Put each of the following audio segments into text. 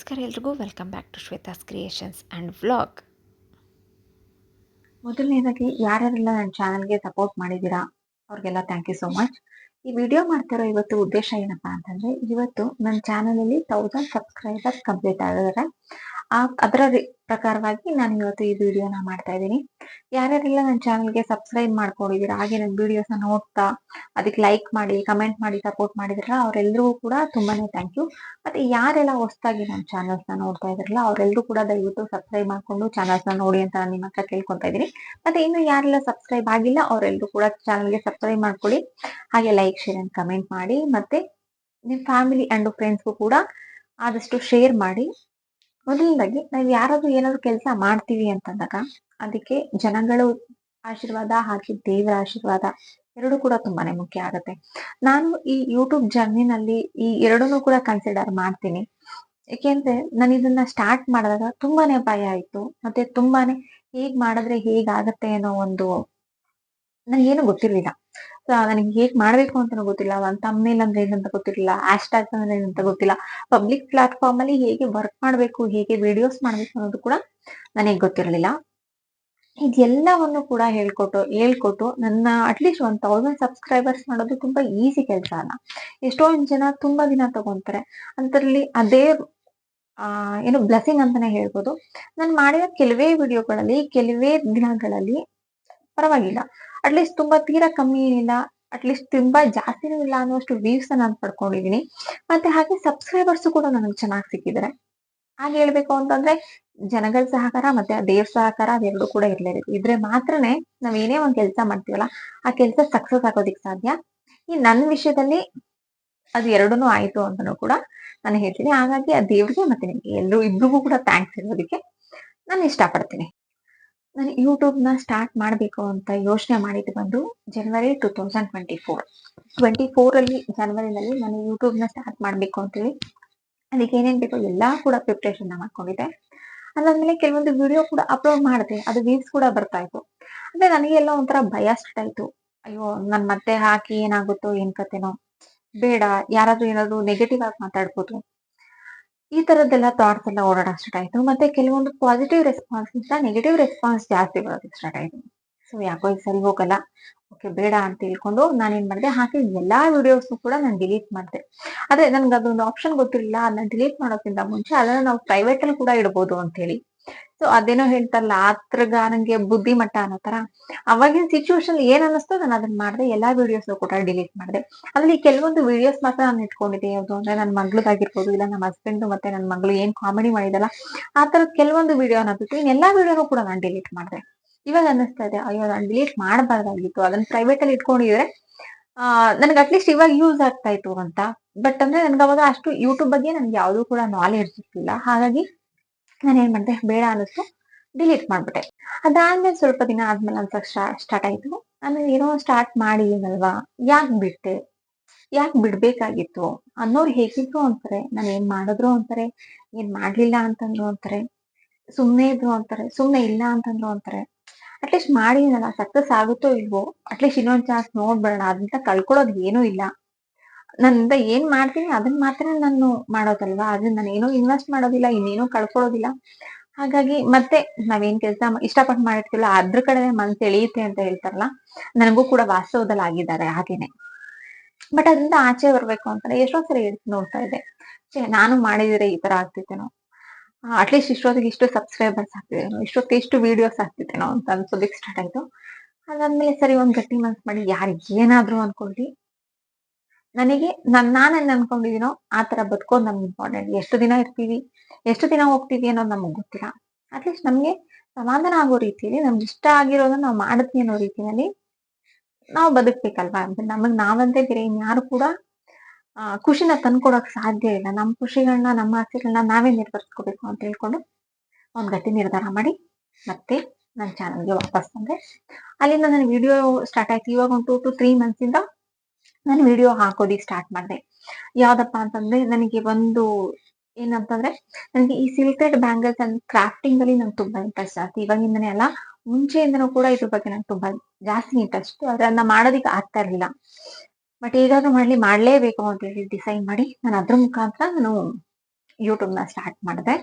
ನಮಸ್ಕಾರ ಎಲ್ರಿಗೂ. Welcome back to Shweta's creations and vlog ಮೊದಲನೇದಾಗಿ ಯಾರ್ಯಾರೆಲ್ಲ ನನ್ನ ಚಾನಲ್ಗೆ ಸಪೋರ್ಟ್ ಮಾಡಿದ್ದೀರಾ, ಅವ್ರಿಗೆಲ್ಲ ಥ್ಯಾಂಕ್ ಯು ಸೋ ಮಚ್ ಈ ವಿಡಿಯೋ ಮಾಡ್ತಿರೋ ಇವತ್ತು ಉದ್ದೇಶ ಏನಪ್ಪಾ ಅಂತಂದ್ರೆ, ಇವತ್ತು ನನ್ನ ಚಾನಲಲ್ಲಿ ತೌಸಂಡ್ ಸಬ್ಸ್ಕ್ರೈಬರ್ಸ್ ಕಂಪ್ಲೀಟ್ ಆಗಿದ್ದಾರೆ. ಆ ಅದರ ಪ್ರಕಾರವಾಗಿ ನಾನು ಇವತ್ತು ಈ ವಿಡಿಯೋನ ಮಾಡ್ತಾ ಇದ್ದೀನಿ. ಯಾರ್ಯಾರೆಲ್ಲ ನನ್ನ ಚಾನಲ್ಗೆ ಸಬ್ಸ್ಕ್ರೈಬ್ ಮಾಡ್ಕೊಂಡಿದ್ದೀರಾ, ಹಾಗೆ ನನ್ನ ವಿಡಿಯೋಸ್ನ ನೋಡ್ತಾ ಅದಕ್ಕೆ ಲೈಕ್ ಮಾಡಿ ಕಮೆಂಟ್ ಮಾಡಿ ಸಪೋರ್ಟ್ ಮಾಡಿದ್ರಲ್ಲ ಅವರೆಲ್ಲರಿಗೂ ಕೂಡ ತುಂಬಾನೇ ಥ್ಯಾಂಕ್ ಯು ಮತ್ತೆ ಯಾರೆಲ್ಲ ಹೊಸದಾಗಿ ನನ್ನ ಚಾನಲ್ಸ್ನ ನೋಡ್ತಾ ಇದ್ರಲ್ಲ ಅವರೆಲ್ಲರೂ ಕೂಡ ದಯವಿಟ್ಟು ಸಬ್ಸ್ಕ್ರೈಬ್ ಮಾಡಿಕೊಂಡು ಚಾನಲ್ಸ್ನ ನೋಡಿ ಅಂತ ನಾನು ನಿಮ್ಮ ಹತ್ರ ಕೇಳ್ಕೊತಾ ಇದ್ದೀನಿ. ಮತ್ತೆ ಇನ್ನು ಯಾರೆಲ್ಲ ಸಬ್ಸ್ಕ್ರೈಬ್ ಆಗಿಲ್ಲ ಅವರೆಲ್ಲರೂ ಕೂಡ ಚಾನಲ್ಗೆ ಸಬ್ಸ್ಕ್ರೈಬ್ ಮಾಡ್ಕೊಳ್ಳಿ. ಹಾಗೆ ಲೈಕ್ ಶೇರ್ ಅಂಡ್ ಕಮೆಂಟ್ ಮಾಡಿ. ಮತ್ತೆ ನಿಮ್ಮ ಫ್ಯಾಮಿಲಿ ಅಂಡ್ ಫ್ರೆಂಡ್ಸ್ಗೂ ಕೂಡ ಆದಷ್ಟು ಶೇರ್ ಮಾಡಿ. ಮೊದಲನೇದಾಗಿ ನಾವ್ ಯಾರಾದ್ರೂ ಏನಾದ್ರು ಕೆಲಸ ಮಾಡ್ತೀವಿ ಅಂತಂದಾಗ ಅದಕ್ಕೆ ಜನಗಳು ಆಶೀರ್ವಾದ ಹಾಗೆ ದೇವರ ಆಶೀರ್ವಾದ ಎರಡು ಕೂಡ ತುಂಬಾನೇ ಮುಖ್ಯ ಆಗುತ್ತೆ. ನಾನು ಈ ಯೂಟ್ಯೂಬ್ ಜರ್ನಿನಲ್ಲಿ ಈ ಎರಡನ್ನೂ ಕೂಡ ಕನ್ಸಿಡರ್ ಮಾಡ್ತೀನಿ. ಏಕೆಂದ್ರೆ ನಾನು ಇದನ್ನ ಸ್ಟಾರ್ಟ್ ಮಾಡಿದಾಗ ತುಂಬಾನೇ ಭಯ ಆಯ್ತು. ಮತ್ತೆ ತುಂಬಾನೇ ಹೇಗ್ ಮಾಡಿದ್ರೆ ಹೇಗಾಗತ್ತೆ ಅನ್ನೋ ಒಂದು ನನಗೇನು ಗೊತ್ತಿರ್ಲಿಲ್ಲ. ನನಗೆ ಹೇಗ್ ಮಾಡ್ಬೇಕು ಅಂತ ಗೊತ್ತಿಲ್ಲ. ಒಂದ್ ತಮ್ಮೇಲ್ ಅಂದ್ರೆ ಏನಂತ ಗೊತ್ತಿರಲಿಲ್ಲ. ಹ್ಯಾಶ್ ಅಂದ್ರೆ ಏನಂತ ಗೊತ್ತಿಲ್ಲ. ಪಬ್ಲಿಕ್ ಪ್ಲಾಟ್ಫಾರ್ಮ್ ಅಲ್ಲಿ ಹೇಗೆ ವರ್ಕ್ ಮಾಡ್ಬೇಕು, ಹೇಗೆ ವಿಡಿಯೋಸ್ ಮಾಡ್ಬೇಕು ಅನ್ನೋದು ಕೂಡ ನನಗೆ ಗೊತ್ತಿರಲಿಲ್ಲ. ಇದೆಲ್ಲವನ್ನು ಕೂಡ ಹೇಳ್ಕೊಟ್ಟು ಹೇಳ್ಕೊಟ್ಟು ನನ್ನ ಅಟ್ಲೀಸ್ಟ್ ಒನ್ ತೌಸಂಡ್ ಸಬ್ಸ್ಕ್ರೈಬರ್ಸ್ ಮಾಡೋದು ತುಂಬಾ ಈಸಿ ಕೆಲಸ ಅಲ್ಲ. ಎಷ್ಟೊಂದ್ ಜನ ತುಂಬಾ ದಿನ ತಗೊಂತಾರೆ. ಅಂತರಲ್ಲಿ ಅದೇ, ಆ, ಏನು ಬ್ಲೆಸಿಂಗ್ ಅಂತಾನೆ ಹೇಳ್ಬೋದು. ನಾನು ಮಾಡಿದ ಕೆಲವೇ ವಿಡಿಯೋಗಳಲ್ಲಿ ಕೆಲವೇ ದಿನಗಳಲ್ಲಿ ಪರವಾಗಿಲ್ಲ. ಅಟ್ಲೀಸ್ಟ್ ತುಂಬಾ ತೀರಾ ಕಮ್ಮಿ ಏನಿಲ್ಲ. ಅಟ್ಲೀಸ್ಟ್ ತುಂಬಾ ಜಾಸ್ತಿನೂ ಇಲ್ಲ ಅನ್ನೋಷ್ಟು ವ್ಯೂಸ್ ನಾನು ಪಡ್ಕೊಂಡಿದೀನಿ. ಮತ್ತೆ ಹಾಗೆ ಸಬ್ಸ್ಕ್ರೈಬರ್ಸ್ ಕೂಡ ನನಗೆ ಚೆನ್ನಾಗಿ ಸಿಕ್ಕಿದ್ದಾರೆ ಹಾಗೆ ಹೇಳ್ಬೇಕು ಅಂತಂದ್ರೆ ಜನಗಳ ಸಹಕಾರ ಮತ್ತೆ ದೇವ್ರ ಸಹಕಾರ ಅದೆರಡು ಕೂಡ ಇರ್ಲೇಬೇಕು ಇದ್ರೆ ಮಾತ್ರನೇ ನಾವ್ ಏನೇ ಒಂದ್ ಕೆಲಸ ಮಾಡ್ತೀವಲ್ಲ, ಆ ಕೆಲಸ ಸಕ್ಸಸ್ ಆಗೋದಿಕ್ ಸಾಧ್ಯ? ಈ ನನ್ನ ವಿಷಯದಲ್ಲಿ ಅದು ಎರಡೂನು ಆಯ್ತು ಅಂತನೂ ಕೂಡ ನಾನು ಹೇಳ್ತೀನಿ. ಹಾಗಾಗಿ ಆ ದೇವ್ರಿಗೆ ಮತ್ತೆ ನಿಮ್ಗೆ ಎಲ್ರು ಇಬ್ರಿಗೂ ಕೂಡ ಥ್ಯಾಂಕ್ಸ್ ಹೇಳೋದಕ್ಕೆ ನಾನು ಇಷ್ಟಪಡ್ತೀನಿ. ನಾನು ಯೂಟ್ಯೂಬ್ನ ಸ್ಟಾರ್ಟ್ ಮಾಡಬೇಕು ಅಂತ ಯೋಚನೆ ಮಾಡಿದ್ದು ಬಂದು January two thousand twenty four twenty ಫೋರಲ್ಲಿ ಜನವರಿನಲ್ಲಿ ನಾನು ಯೂಟ್ಯೂಬ್ನ ಸ್ಟಾರ್ಟ್ ಮಾಡಬೇಕು ಅಂತೇಳಿ. ಅದಕ್ಕೆ ಏನೇನು ಬೇಕೋ ಎಲ್ಲ ಕೂಡ ಪ್ರಿಪ್ರೇಷನ್ ಮಾಡ್ಕೊಂಡಿದ್ದೆ. ಅದಾದ್ಮೇಲೆ ಕೆಲವೊಂದು ವಿಡಿಯೋ ಕೂಡ ಅಪ್ಲೋಡ್ ಮಾಡಿದೆ. ಅದು ವ್ಯೂಸ್ ಕೂಡ ಬರ್ತಾ ಇತ್ತು. ಅಂದ್ರೆ ನನಗೆ ಎಲ್ಲ ಒಂಥರ ಭಯ ಸ್ಟಾಯಿತು ಅಯ್ಯೋ, ನಾನು ಮತ್ತೆ ಹಾಕಿ ಏನಾಗುತ್ತೋ, ಏನು ಕತೆನೋ. ಬೇಡ, ಯಾರಾದರೂ ಏನಾದರೂ ನೆಗೆಟಿವ್ ಆಗಿ ಮಾತಾಡ್ಬೋದು. ಈ ತರದ್ದೆಲ್ಲ ಥಾಟ್ಸ್ ಎಲ್ಲ ಓಡಾಡಕ್ ಸ್ಟಾರ್ಟ್ ಆಯ್ತು. ಮತ್ತೆ ಕೆಲವೊಂದು ಪಾಸಿಟಿವ್ ರೆಸ್ಪಾನ್ಸ್ ನೆಗೆಟಿವ್ ರೆಸ್ಪಾನ್ಸ್ ಜಾಸ್ತಿ ಬರೋದಕ್ಕೆ ಸ್ಟಾರ್ಟ್ ಆಯ್ತು. ಸೊ ಯಾಕೋ ಈಗ ಸರಿ ಹೋಗಲ್ಲ. ಓಕೆ ಬೇಡ ಅಂತ ತಿಳ್ಕೊಂಡು ನಾನೇನ್ ಮಾಡಿದೆ? ಹಾಗೆ ಎಲ್ಲಾ ವಿಡಿಯೋಸ್ ಕೂಡ ನಾನು ಡಿಲೀಟ್ ಮಾಡಿದೆ. ಅದೇ ನನ್ಗೆ ಅದೊಂದು ಆಪ್ಷನ್ ಗೊತ್ತಿರಲಿಲ್ಲ. ಅದನ್ನ ಡಿಲೀಟ್ ಮಾಡೋಕ್ಕಿಂತ ಮುಂಚೆ ಅದನ್ನ ನಾವು ಪ್ರೈವೇಟ್ ಅಲ್ಲಿ ಕೂಡ ಇಡಬಹುದು ಅಂತ ಹೇಳಿ. ಸೊ ಅದೇನೋ ಹೇಳ್ತಾರಲ್ಲ ಆತ್ರಗಾರಂಗೆ ಬುದ್ಧಿ ಮಟ್ಟ ಅನ್ನೋ ತರ. ಅವಾಗಿನ ಸಿಚುವೇಶನ್ ಏನ್ ಅನ್ನಿಸ್ತೋ ನಾನು ಅದನ್ನ ಮಾಡಿದೆ, ಎಲ್ಲಾ ವಿಡಿಯೋಸ್ ಕೂಡ ಡಿಲೀಟ್ ಮಾಡಿದೆ. ಅದ್ರಲ್ಲಿ ಕೆಲವೊಂದು ವಿಡಿಯೋಸ್ ಮಾತ್ರ ನಾನು ಇಟ್ಕೊಂಡಿದ್ದೆ. ಯಾವುದು ಅಂದ್ರೆ ನನ್ನ ಮಗ್ಳದಾಗಿರ್ಬೋದು, ಇಲ್ಲ ನಮ್ಮ ಹಸ್ಬೆಂಡ್ ಮತ್ತೆ ನನ್ನ ಮಗಳು ಏನ್ ಕಾಮಿಡಿ ಮಾಡಿದಲ್ಲ, ಆ ಕೆಲವೊಂದು ವಿಡಿಯೋನ ಬಿಟ್ಟು ಎಲ್ಲಾ ವಿಡಿಯೋನು ಕೂಡ ನಾನು ಡಿಲೀಟ್ ಮಾಡಿದೆ. ಇವಾಗ ಅನ್ನಿಸ್ತಾ ಇದೆ, ಅಯ್ಯೋ ನಾನು ಡಿಲೀಟ್ ಮಾಡಬಾರ್ದಾಗಿತ್ತು. ಅದನ್ನ ಪ್ರೈವೇಟ್ ಅಲ್ಲಿ ಇಟ್ಕೊಂಡಿದ್ರೆ, ಆ, ನನ್ಗೆ ಅಟ್ಲೀಸ್ಟ್ ಇವಾಗ ಯೂಸ್ ಆಗ್ತಾ ಇತ್ತು ಅಂತ. ಬಟ್ ಅಂದ್ರೆ ನನ್ಗೆ ಅವಾಗ ಅಷ್ಟು ಯೂಟ್ಯೂಬ್ ಬಗ್ಗೆ ನನ್ಗೆ ಯಾವ್ದು ಕೂಡ ನಾಲೆಜ್ ಇರ್ತಿಲ್ಲ. ಹಾಗಾಗಿ ನಾನು ಏನ್ ಮಾಡಿದೆ? ಬೇಡ ಅನ್ನಿಸ್ತು ಡಿಲೀಟ್ ಮಾಡ್ಬಿಟ್ಟೆ. ಅದಾದ್ಮೇಲೆ ಸ್ವಲ್ಪ ದಿನ ಆದ್ಮೇಲೆ ಅನ್ಸಕ್ ಸ್ಟಾರ್ಟ್ ಆಯ್ತು. ಆಮೇಲೆ ಏನೋ ಸ್ಟಾರ್ಟ್ ಮಾಡಿದೀನಲ್ವಾ? ಯಾಕೆ ಬಿಟ್ಟೆ? ಯಾಕೆ ಬಿಡ್ಬೇಕಾಗಿತ್ತು? ಅನ್ನೋರು ಹೇಗಿದ್ರು ಅಂತಾರೆ. ನಾನು ಏನ್ ಮಾಡಿದ್ರು ಅಂತಾರೆ. ಏನ್ ಮಾಡ್ಲಿಲ್ಲ ಅಂತಂದ್ರು ಅಂತಾರೆ. ಸುಮ್ನೆ ಇದ್ರು ಅಂತಾರೆ. ಸುಮ್ನೆ ಇಲ್ಲ ಅಂತಂದ್ರು ಅಂತಾರೆ. ಅಟ್ಲೀಸ್ಟ್ ಮಾಡಿದೀನಲ್ಲ. ಸಕ್ಸಸ್ ಆಗುತ್ತೋ ಇಲ್ವೋ? ಅಟ್ಲೀಸ್ಟ್ ಇನ್ನೊಂದ್ ಚಾನ್ಸ್ ನೋಡ್ಬೇಡ. ಅದಂತ ಕಳ್ಕೊಳ್ಳೋದು ಏನೂ ಇಲ್ಲ. ನನ್ನಿಂದ ಏನ್ ಮಾಡ್ತೀನಿ ಅದನ್ನ ಮಾತ್ರ ನಾನು ಮಾಡೋದಲ್ವಾ? ಅದನ್ನ ನಾನು ಏನೂ ಇನ್ವೆಸ್ಟ್ ಮಾಡೋದಿಲ್ಲ, ಇನ್ನೇನು ಕಳ್ಕೊಳ್ಳೋದಿಲ್ಲ. ಹಾಗಾಗಿ ಮತ್ತೆ ನಾವೇನ್ ಕೆಲಸ ಇಷ್ಟಪಟ್ಟು ಮಾಡಿರ್ತೀವಲ್ಲ, ಅದ್ರ ಕಡೆ ಮನ್ಸು ಎಳೆಯುತ್ತೆ ಅಂತ ಹೇಳ್ತಾರಲ್ಲ, ನನಗೂ ಕೂಡ ವಾಸ್ತವದಲ್ಲಿ ಆಗಿದ್ದಾರೆ ಹಾಗೇನೆ. ಬಟ್ ಅದರಿಂದ ಆಚೆ ಬರ್ಬೇಕು ಅಂತಾರೆ ಎಷ್ಟೋ ಸರಿ ನೋಡ್ತಾ ಇದ್ದೆ. ಛೇ, ನಾನು ಮಾಡಿದ್ರೆ ಈ ತರ ಆಗ್ತಿತ್ತೇನೋ. ಅಟ್ಲೀಸ್ಟ್ ಇಷ್ಟೊತ್ತಿಗೆ ಇಷ್ಟು ಸಬ್ಸ್ಕ್ರೈಬರ್ಸ್ ಆಗ್ತಿದ್ದೇನೋ ಇಷ್ಟೊತ್ತಿಗೆ ಇಷ್ಟು ವಿಡಿಯೋಸ್ ಆಗ್ತಿದ್ದೇನೋ ಅಂತ ಅನ್ಸೋದಕ್ಕೆ ಸ್ಟಾರ್ಟ್ ಆಯ್ತು. ಅದಾದ್ಮೇಲೆ ಸರಿ ಒಂದ್ ಗಟ್ಟಿ ಮನ್ಸ್ ಮಾಡಿ ಯಾರು ಏನಾದ್ರು ಅನ್ಕೊಳ್ಳಿ ನನಗೆ ನನ್ ನಾನಲ್ಲಿ ಅನ್ಕೊಂಡಿದೀನೋ ಆ ತರ ಬದುಕೋದು ನಮ್ಗೆ ಇಂಪಾರ್ಟೆಂಟ್ ಎಷ್ಟು ದಿನ ಇರ್ತೀವಿ, ಎಷ್ಟು ದಿನ ಹೋಗ್ತೀವಿ ಅನ್ನೋದು ನಮಗ್ ಗೊತ್ತಿಲ್ಲ. ಅಟ್ಲೀಸ್ಟ್ ನಮ್ಗೆ ಸಮಾಧಾನ ಆಗೋ ರೀತಿಯಲ್ಲಿ ನಮ್ಗೆ ಇಷ್ಟ ಆಗಿರೋದನ್ನ ನಾವು ಮಾಡ್ತೀವಿ ಅನ್ನೋ ರೀತಿಯಲ್ಲಿ ನಾವು ಬದುಕ್ಬೇಕಲ್ವಾ? ಅಂದ್ರೆ ನಮಗ್ ನಾವಂತೆ ಬೇರೆ, ಇನ್ಯಾರು ಕೂಡ ಖುಷಿನ ತಂದ್ಕೊಡಕ್ ಸಾಧ್ಯ ಇಲ್ಲ. ನಮ್ಮ ಖುಷಿಗಳನ್ನ ನಮ್ಮ ಆಸೆಗಳನ್ನ ನಾವೇ ನಿರ್ವಹಿಸ್ಕೋಬೇಕು ಅಂತ ಹೇಳ್ಕೊಂಡು ಒಂದ್ ಗಟ್ಟಿ ನಿರ್ಧಾರ ಮಾಡಿ ಮತ್ತೆ ನನ್ನ ಚಾನಲ್ಗೆ ವಾಪಸ್ ಬಂದೆ. ಅಲ್ಲಿಂದ ನನ್ನ ವಿಡಿಯೋ ಸ್ಟಾರ್ಟ್ ಆಯ್ತು. ಇವಾಗ ಒಂದು ಟೂ ಟು ತ್ರೀ ಮಂತ್ಸ್ ಇಂದ ನಾನು ವಿಡಿಯೋ ಹಾಕೋದಿಕ್ ಸ್ಟಾರ್ಟ್ ಮಾಡಿದೆ. ಯಾವ್ದಪ್ಪ ಅಂತಂದ್ರೆ ನನಗೆ ಒಂದು ಏನಂತಂದ್ರೆ ನನಗೆ ಈ ಸಿಲ್ಟೆಡ್ ಬ್ಯಾಂಗಲ್ಸ್ ಅಂಡ್ ಕ್ರಾಫ್ಟಿಂಗ್ ಅಲ್ಲಿ ನಂಗೆ ತುಂಬಾ ಇಂಟ್ರೆಸ್ಟ್ ಜಾಸ್ತಿ. ಇವಾಗಿಂದನೇ ಅಲ್ಲ, ಮುಂಚೆಯಿಂದನೂ ಕೂಡ ಇದ್ರ ಬಗ್ಗೆ ನಂಗೆ ತುಂಬಾ ಜಾಸ್ತಿ ಇಂಟ್ರೆಸ್ಟ್ ಅದನ್ನ ಮಾಡೋದಿಕ್ಕೆ ಆಗ್ತಾ ಇರ್ಲಿಲ್ಲ. ಬಟ್ ಈಗಾದ್ರೂ ಮಾಡ್ಲಿ, ಮಾಡ್ಲೇಬೇಕು ಅಂತ ಹೇಳಿ ಡಿಸೈಡ್ ಮಾಡಿ ನಾನು ಅದ್ರ ಮುಖಾಂತರ ನಾನು ಯೂಟ್ಯೂಬ್ನ ಸ್ಟಾರ್ಟ್ ಮಾಡಿದೆ.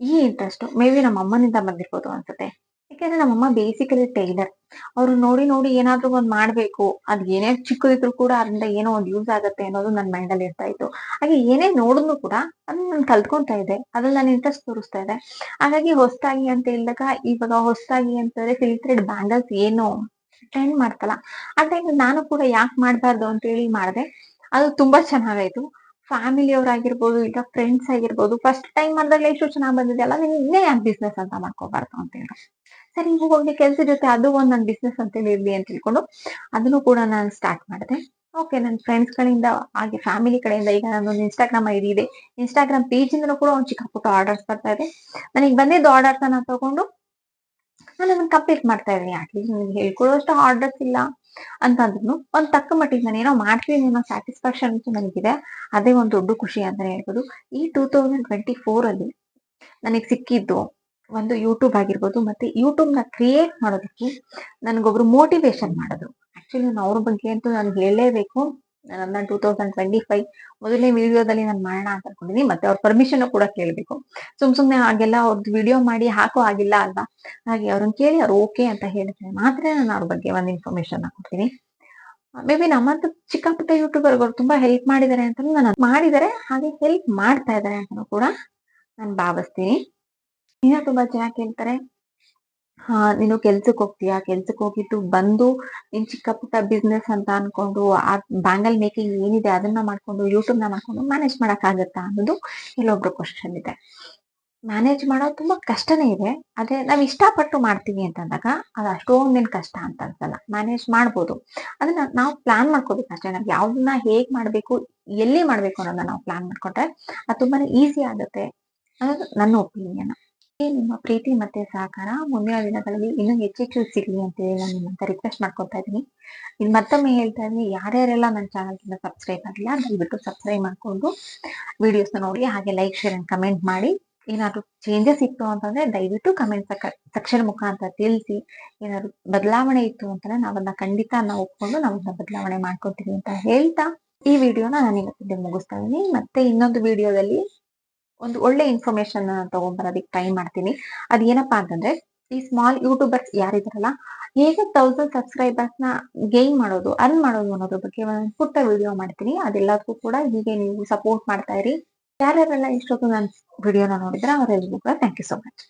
ಈ ಇಂಟ್ರೆಸ್ಟ್ ಮೇ ಬಿ ನಮ್ಮ ಅಮ್ಮನಿಂದ ಬಂದಿರ್ಬೋದು ಅನ್ಸುತ್ತೆ. ಯಾಕೆಂದ್ರೆ ನಮ್ಮಮ್ಮ ಬೇಸಿಕಲಿ ಟೈಲರ್ ಅವ್ರು ನೋಡಿ ನೋಡಿ ಏನಾದ್ರೂ ಒಂದ್ ಮಾಡ್ಬೇಕು, ಅದ್ ಏನೇ ಚಿಕ್ಕದಿದ್ರು ಕೂಡ ಅದರಿಂದ ಏನೋ ಒಂದ್ ಯೂಸ್ ಆಗತ್ತೆ ಅನ್ನೋದು ನನ್ನ ಮೈಂಡ್ ಅಲ್ಲಿ ಇರ್ತಾ ಇತ್ತು. ಹಾಗೆ ಏನೇ ನೋಡಿದ್ರು ಕೂಡ ಅದನ್ನ ನಾನು ಕಲ್ತ್ಕೊಂತ ಇದ್ದೆ, ಅದ್ರಲ್ಲಿ ನಾನು ಇಂಟ್ರೆಸ್ಟ್ ತೋರಿಸ್ತಾ ಇದ್ದೆ. ಹಾಗಾಗಿ ಹೊಸ್ತಾಗಿ ಅಂತ ಹೇಳಿದಾಗ ಇವಾಗ ಹೊಸದಾಗಿ ಅಂತಂದ್ರೆ ಫಿಲ್ಟ್ರೆಡ್ ಬ್ಯಾಂಗಲ್ಸ್ ಏನು ಟ್ರೆಂಡ್ ಮಾಡ್ತಲ್ಲ. ಆ ಟೈಮ್ ನಾನು ಕೂಡ ಯಾಕೆ ಮಾಡಬಾರ್ದು ಅಂತ ಹೇಳಿ ಮಾಡಿದೆ. ಅದು ತುಂಬಾ ಚೆನ್ನಾಗಾಯ್ತು. ಫ್ಯಾಮಿಲಿ ಅವ್ರಾಗಿರ್ಬೋದು ಈಗ ಫ್ರೆಂಡ್ಸ್ ಆಗಿರ್ಬೋದು ಫಸ್ಟ್ ಟೈಮ್ ಮಾಡಿದಾಗಲೇ ಎಷ್ಟು ಚೆನ್ನಾಗಿ ಬಂದಿದೆ ಅಲ್ಲ ನೀನು ಇನ್ನೇ ಯಾಕೆ ಬಿಸ್ನೆಸ್ ಅಂತ ಮಾಡ್ಕೋಬಾರ್ದು ಅಂತ ಹೇಳಿ. ಸರಿ ಈಗ ಹೋಗಿ ಕೆಲಸ ಜೊತೆ ಅದು ಒಂದು ನನ್ನ ಬಿಸ್ನೆಸ್ ಅಂತ ಇರ್ಲಿ ಅಂತ ತಿಳ್ಕೊಂಡು ಅದನ್ನು ಕೂಡ ನಾನು ಸ್ಟಾರ್ಟ್ ಮಾಡಿದೆ. ಓಕೆ ನನ್ನ ಫ್ರೆಂಡ್ಸ್ ಗಳಿಂದ, ಹಾಗೆ ಫ್ಯಾಮಿಲಿ ಕಡೆಯಿಂದ ಈಗ ನಾನೊಂದು ಇನ್ಸ್ಟಾಗ್ರಾಮ್ ಐಡಿ ಇದೆ. ಇನ್ಸ್ಟಾಗ್ರಾಮ್ ಪೇಜ್ ಇಂದ ಕೂಡ ಒಂದು ಚಿಕ್ಕ ಪುಟ್ಟ ಆರ್ಡರ್ಸ್ ಬರ್ತಾ ಇದೆ. ನನಗೆ ಬಂದಿದ್ದು ಆರ್ಡರ್ಸ್ ನಾನು ತಗೊಂಡು ನಾನು ಅದನ್ನ ಕಂಪ್ಲೀಟ್ ಮಾಡ್ತಾ ಇದ್ದೀನಿ. ಅಟ್ಲೀಸ್ಟ್ ನನಗೆ ಹೇಳ್ಕೊಡುವಷ್ಟು ಆರ್ಡರ್ಸ್ ಇಲ್ಲ ಅಂತಂದ್ರು ಒಂದು ತಕ್ಕ ಮಟ್ಟಿಗೆ ನಾನು ಏನೋ ಮಾಡ್ತೀನಿ ಅನ್ನೋ ಸ್ಯಾಟಿಸ್ಫ್ಯಾಕ್ಷನ್ ಅಂತೂ ನನಗಿದೆ. ಅದೇ ಒಂದು ದೊಡ್ಡ ಖುಷಿ ಅಂತಾನೆ ಹೇಳ್ಬೋದು. ಈ ಟೂ ತೌಸಂಡ್ ಟ್ವೆಂಟಿ ಫೋರ್ ಅಲ್ಲಿ ನನಗೆ ಸಿಕ್ಕಿದ್ದು ಒಂದು ಯೂಟ್ಯೂಬ್ ಆಗಿರ್ಬೋದು ಮತ್ತೆ ಯೂಟ್ಯೂಬ್ನ ಕ್ರಿಯೇಟ್ ಮಾಡೋದಕ್ಕೆ ನನಗೊಬ್ರು ಮೋಟಿವೇಶನ್ ಮಾಡೋದು. ಆಕ್ಚುಲಿ ನಾನು ಅವ್ರ ಬಗ್ಗೆ ಅಂತೂ ನಾನು ಹೇಳಲೇಬೇಕು. ನನ್ನ ಟೂ ತೌಸಂಡ್ ಟ್ವೆಂಟಿ ಫೈವ್ ಮೊದಲನೇ ವಿಡಿಯೋದಲ್ಲಿ ನಾನು ಮಾಡೋಣ ಅಂತ ಅನ್ಕೊಂಡಿದ್ದೀನಿ ಮತ್ತೆ ಅವ್ರ ಪರ್ಮಿಷನ್ ಕೂಡ ಕೇಳಬೇಕು. ಸುಮ್ ಸುಮ್ನೆ ಹಾಗೆಲ್ಲ ಅವ್ರದ್ದು ವಿಡಿಯೋ ಮಾಡಿ ಹಾಕೋ ಆಗಿಲ್ಲ ಅಲ್ವಾ? ಹಾಗೆ ಅವ್ರನ್ನ ಕೇಳಿ ಅವ್ರು ಓಕೆ ಅಂತ ಹೇಳಿದ್ರೆ ಮಾತ್ರ ನಾನು ಅವ್ರ ಬಗ್ಗೆ ಒಂದು ಇನ್ಫಾರ್ಮೇಶನ್ ಕೊಡ್ತೀನಿ. ಮೇ ಬಿ ನಮ್ಮಂತ ಚಿಕ್ಕ ಪುಟ್ಟ ಯೂಟ್ಯೂಬರ್ಗಳು ತುಂಬಾ ಹೆಲ್ಪ್ ಮಾಡಿದ್ದಾರೆ ಅಂತ ನಾನು ಮಾಡಿದ್ದಾರೆ ಹಾಗೆ ಹೆಲ್ಪ್ ಮಾಡ್ತಾ ಇದ್ದಾರೆ ಅಂತ ಕೂಡ ನಾನು ಭಾವಿಸ್ತೀನಿ. ಇನ್ನ ತುಂಬಾ ಜನ ಕೇಳ್ತಾರೆ. ಹಾ, ನೀನು ಕೆಲ್ಸಕ್ಕೆ ಹೋಗ್ತೀಯಾ? ಕೆಲ್ಸಕ್ಕೆ ಹೋಗಿದ್ದು ಬಂದು ನಿನ್ ಚಿಕ್ಕ ಪುಟ್ಟ ಬಿಸ್ನೆಸ್ ಅಂತ ಅನ್ಕೊಂಡು ಆ ಬ್ಯಾಂಗಲ್ ಮೇಕಿಂಗ್ ಏನಿದೆ ಅದನ್ನ ಮಾಡ್ಕೊಂಡು ಯೂಟ್ಯೂಬ್ನ ಮಾಡ್ಕೊಂಡು ಮ್ಯಾನೇಜ್ ಮಾಡಕ್ ಆಗತ್ತಾ ಅನ್ನೋದು ಇಲ್ಲೊಬ್ರು ಕ್ವಶನ್ ಇದೆ. ಮ್ಯಾನೇಜ್ ಮಾಡೋದು ತುಂಬಾ ಕಷ್ಟನೇ ಇದೆ. ಆದ್ರೆ ನಾವ್ ಇಷ್ಟಪಟ್ಟು ಮಾಡ್ತೀವಿ ಅಂತಂದಾಗ ಅದು ಅಷ್ಟೊಂದೇನ್ ಕಷ್ಟ ಅಂತ ಅನ್ಸಲ್ಲ. ಮ್ಯಾನೇಜ್ ಮಾಡ್ಬೋದು. ಅದನ್ನ ನಾವು ಪ್ಲಾನ್ ಮಾಡ್ಕೋಬೇಕು ಅಷ್ಟೇ. ನಾವ್ ಯಾವ್ದನ್ನ ಹೇಗ್ ಮಾಡ್ಬೇಕು, ಎಲ್ಲಿ ಮಾಡ್ಬೇಕು ಅನ್ನೋದನ್ನ ನಾವು ಪ್ಲಾನ್ ಮಾಡ್ಕೊಂಡ್ರೆ ಅದು ತುಂಬಾನೇ ಈಸಿ ಆಗುತ್ತೆ ಅನ್ನೋದು ನನ್ನ ಒಪಿನಿಯನ್ ನಿಮ್ಮ ಪ್ರೀತಿ ಮತ್ತೆ ಸಹಕಾರ ಮುಂದಿನ ದಿನಗಳಲ್ಲಿ ಇನ್ನೂ ಹೆಚ್ಚೆಚ್ಚು ಸಿಗಲಿ ಅಂತ ಹೇಳಿ ನಾನು ನಿಮ್ಮಂತ ರಿಕ್ವೆಸ್ಟ್ ಮಾಡ್ಕೊತಾ ಇದ್ದೀನಿ. ಇನ್ ಮತ್ತೊಮ್ಮೆ ಹೇಳ್ತಾ ಇದ್ದೀನಿ, ಯಾರ್ಯಾರೆಲ್ಲ ನನ್ನ ಚಾನಲ್ ಸಬ್ಸ್ಕ್ರೈಬ್ ಆಗಿಲ್ಲ, ದಯವಿಟ್ಟು ಸಬ್ಸ್ಕ್ರೈಬ್ ಮಾಡ್ಕೊಂಡು ವಿಡಿಯೋಸ್ನ ನೋಡಿ, ಹಾಗೆ ಲೈಕ್ ಶೇರ್ ಅಂಡ್ ಕಮೆಂಟ್ ಮಾಡಿ. ಏನಾದ್ರು ಚೇಂಜಸ್ ಇತ್ತು ಅಂತಂದ್ರೆ ದಯವಿಟ್ಟು ಕಮೆಂಟ್ ಸೆಕ್ಷನ್ ಮುಖಾಂತರ ತಿಳಿಸಿ. ಏನಾದ್ರು ಬದಲಾವಣೆ ಇತ್ತು ಅಂತಂದ್ರೆ ನಾವನ್ನ ಖಂಡಿತ ನಾವು ಒಪ್ಕೊಂಡು ನಾವನ್ನ ಬದಲಾವಣೆ ಮಾಡ್ಕೊತೀವಿ ಅಂತ ಹೇಳ್ತಾ ಈ ವಿಡಿಯೋನ ನಾನು ಇವತ್ತಿಗೆ ಮುಗಿಸ್ತಾ ಇದ್ದೀನಿ. ಮತ್ತೆ ಇನ್ನೊಂದು ವಿಡಿಯೋದಲ್ಲಿ ಒಂದು ಒಳ್ಳೆ ಇನ್ಫಾರ್ಮೇಶನ್ ತಗೊಂಡ್ಬರೋದಕ್ಕೆ ಟ್ರೈ ಮಾಡ್ತೀನಿ. ಅದ್ ಏನಪ್ಪಾ ಅಂತಂದ್ರೆ, ಈ ಸ್ಮಾಲ್ ಯೂಟ್ಯೂಬರ್ಸ್ ಯಾರಿದಾರಲ್ಲ ಹೇಗೆ ತೌಸಂಡ್ ಸಬ್ಸ್ಕ್ರೈಬರ್ಸ್ನ ಗೇನ್ ಮಾಡೋದು ಅರ್ನ್ ಮಾಡೋದು ಅನ್ನೋದ್ರ ಬಗ್ಗೆ ಒಂದು ಪುಟ್ಟ ವಿಡಿಯೋ ಮಾಡ್ತೀನಿ. ಅದೆಲ್ಲದಕ್ಕೂ ಕೂಡ ಹೀಗೆ ನೀವು ಸಪೋರ್ಟ್ ಮಾಡ್ತಾ ಇರಿ. ಯಾರ್ಯಾರೆಲ್ಲ ಇಷ್ಟೊತ್ತು ನನ್ನ ವಿಡಿಯೋನ ನೋಡಿದ್ರೆ ಅವರೆಲ್ಲರಿಗೂ ಕೂಡ ಥ್ಯಾಂಕ್ ಯು ಸೊ ಮಚ್